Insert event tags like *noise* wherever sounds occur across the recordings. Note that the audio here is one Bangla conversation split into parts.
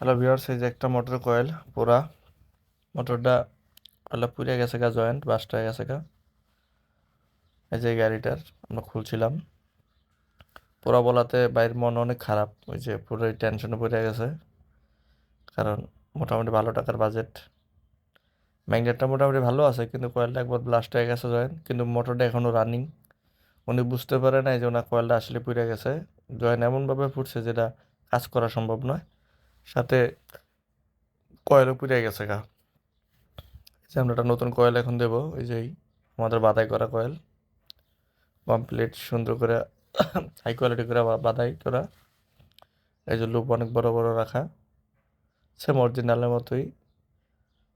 হ্যালো ভিউয়ার্স এই যে একটা মোটর কয়েল পুরা। মোটরটা হলো পুড়ে গেছে গা জয়েন্ট বাস্ট গেছে গা। এই যে গাড়িটার, আমরা খুলছিলাম। পুরা বলাতে বাইরের মন অনেক খারাপ, ওই যে পুরো টেনশনে পড়ে গেছে। কারণ মোটামুটি ভালো টাকার বাজেট ম্যাগনেটটা মোটামুটি ভালো আছে, কিন্তু কয়েলটা একবার ব্লাস্ট হয়ে গেছে জয়েন্ট কিন্তু মোটরটা এখনও রানিং উনি বুঝতে পারে নাই যে ওনার কয়েলটা আসলে পুড়ে গেছে। জয়েন্ট এমনভাবে ফুটছে যেটা কাজ করা সম্ভব নয়। সাথে কয়েলও পুড়ে গেছে গা। এই যে আমরা একটা নতুন কয়েল এখন দেবো এই যে আমাদের বাদাই করা কয়েল। কমপ্লিট সুন্দর করে *coughs* হাই কোয়ালিটি করে বাদাই করা। এই যে লুপ অনেক বড় বড় রাখা। সেম অরিজিনালের মতোই।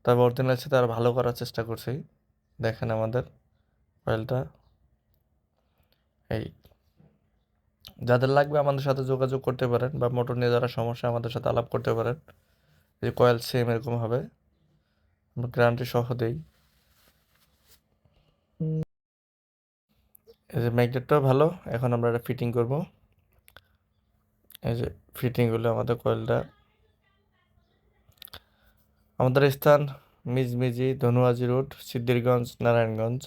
তবে অরিজিনাল সাথে আর ভালো করার চেষ্টা করছি। দেখেন আমাদের কয়েলটা। এই যাদের লাগবে আমাদের সাথে যোগাযোগ করতে পারেন বা মোটর নিয়ে যারা সমস্যা আমাদের সাথে আলাপ করতে পারেন, যে কয়েল সেম এরকম হবে। গ্যারান্টি সহ দেই। এই যে ম্যাগনেটটাও ভালো, এখন আমরা এটা ফিটিং করব। এই যে ফিটিং হলো আমাদের কয়েলটা। আমাদের স্থান মিজমিজি, ধনুয়াজি রোড সিদ্ধিরগঞ্জ, নারায়ণগঞ্জ।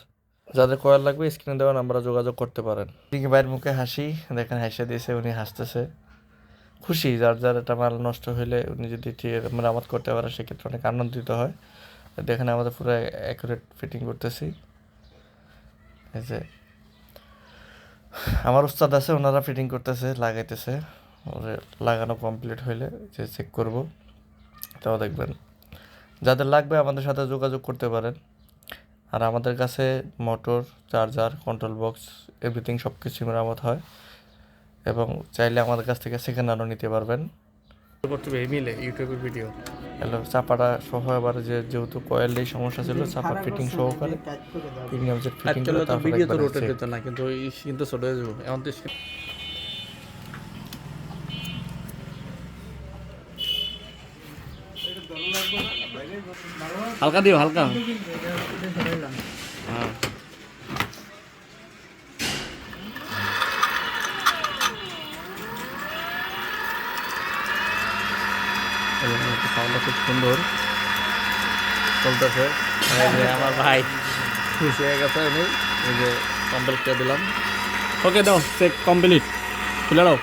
যাদের কয়েল লাগবে স্ক্রিনে দেওয়া নাম্বারে যোগাযোগ করতে পারেন। দিকে বাইরের মুখে হাসি, দেখেন হাসি দিয়েছে, উনি হাসতেছে। খুশি, যার যার একটা মাল নষ্ট হইলে উনি যদি মেরামত করতে পারে, সেক্ষেত্রে অনেক আনন্দিত হয়। দেখেন আমাদের পুরো অ্যাকুরেট ফিটিং করতেছি। এই যে, আমার উস্তাদ আছে, ওনারা ফিটিং করতেছে, লাগাইতেছে। ওরে, লাগানো কমপ্লিট হইলে যে চেক করব। তাও দেখবেন। যাদের লাগবে আমাদের সাথে যোগাযোগ করতে পারেন। আর আমাদের কাছে motor charger control box everything সব কিছু মেরামত হয়। এবং চাইলে আমাদের কাছ থেকে সেকেন্ড হ্যান্ডও নিতে পারবেন। মিলে ইউটিউবের ভিডিও হ্যালো চাপাটা সহ এবার যে যেহেতু কয়েলের সমস্যা ছিল চাপা ফিটিং সহকারে প্রিমিয়াম যে ফিটিং তারপরে ভিডিও তো রোটেট হতো না কিন্তু কিন্তু ছোট হয়ে যাব। এখন তো হালকা দিও হালকা। হ্যাঁ। সাউন্ডটা খুব সুন্দর। চলতেছে। আমার ভাই খুশি হয়ে গেছে আমি এই যে কমপ্লিট করে দিলাম। ওকে দাও চেক কমপ্লিট খুলে দাও।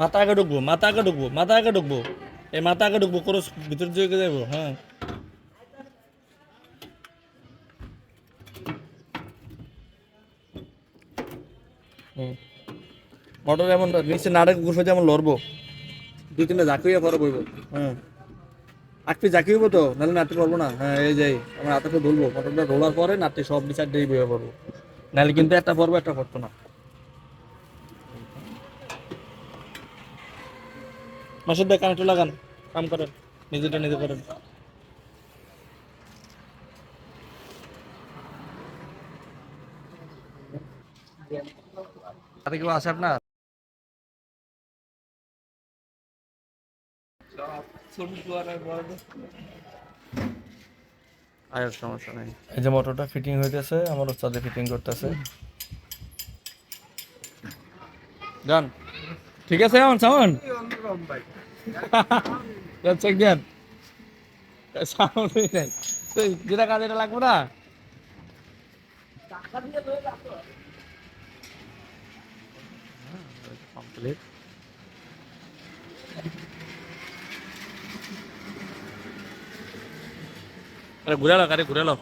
মাথা আগে ঢুকবো মাথা আগে ঢুকবো মাথা আগে ঢুকবো এই মাথা আগে ঢুকবো করো ভিতর দিকে যাব হ্যাঁ মোটর এমন নিচে নাড়ে ঘুষে যেমন লড়বো। দুই তিনটা ঝাঁকুইয়া পরে বইব। হ্যাঁ। আকপি ঝাঁকিব তো, নাহলে নাড়তে পারব না। হ্যাঁ এই যাই আমরা হাতে করে ধরবো। মোটরটা রোলার পরে নাড়তে সব বিচার দিয়ে বইয়া পড়ব। নাহলে কিন্তু একটা পড়ব একটা পড়তো না। মাসুদ ভাই কানেক্টর লাগান কাম করেন নিজেটা নিজে করেন। সাথে কেউ আছে আপনার? সমস্যা নেই। এই যে মোটরটা ফিটিং হইতেছে আমার ওস্তাদে ফিটিং করতেছে। ডান। ঠিক আছে এখন সাউন্ড চেক দেন সাউন্ড নেই তো যেটা কাজ এটা লাগবে না কমপ্লিট আরে ঘুরে লো গাড়ি ঘুরে লো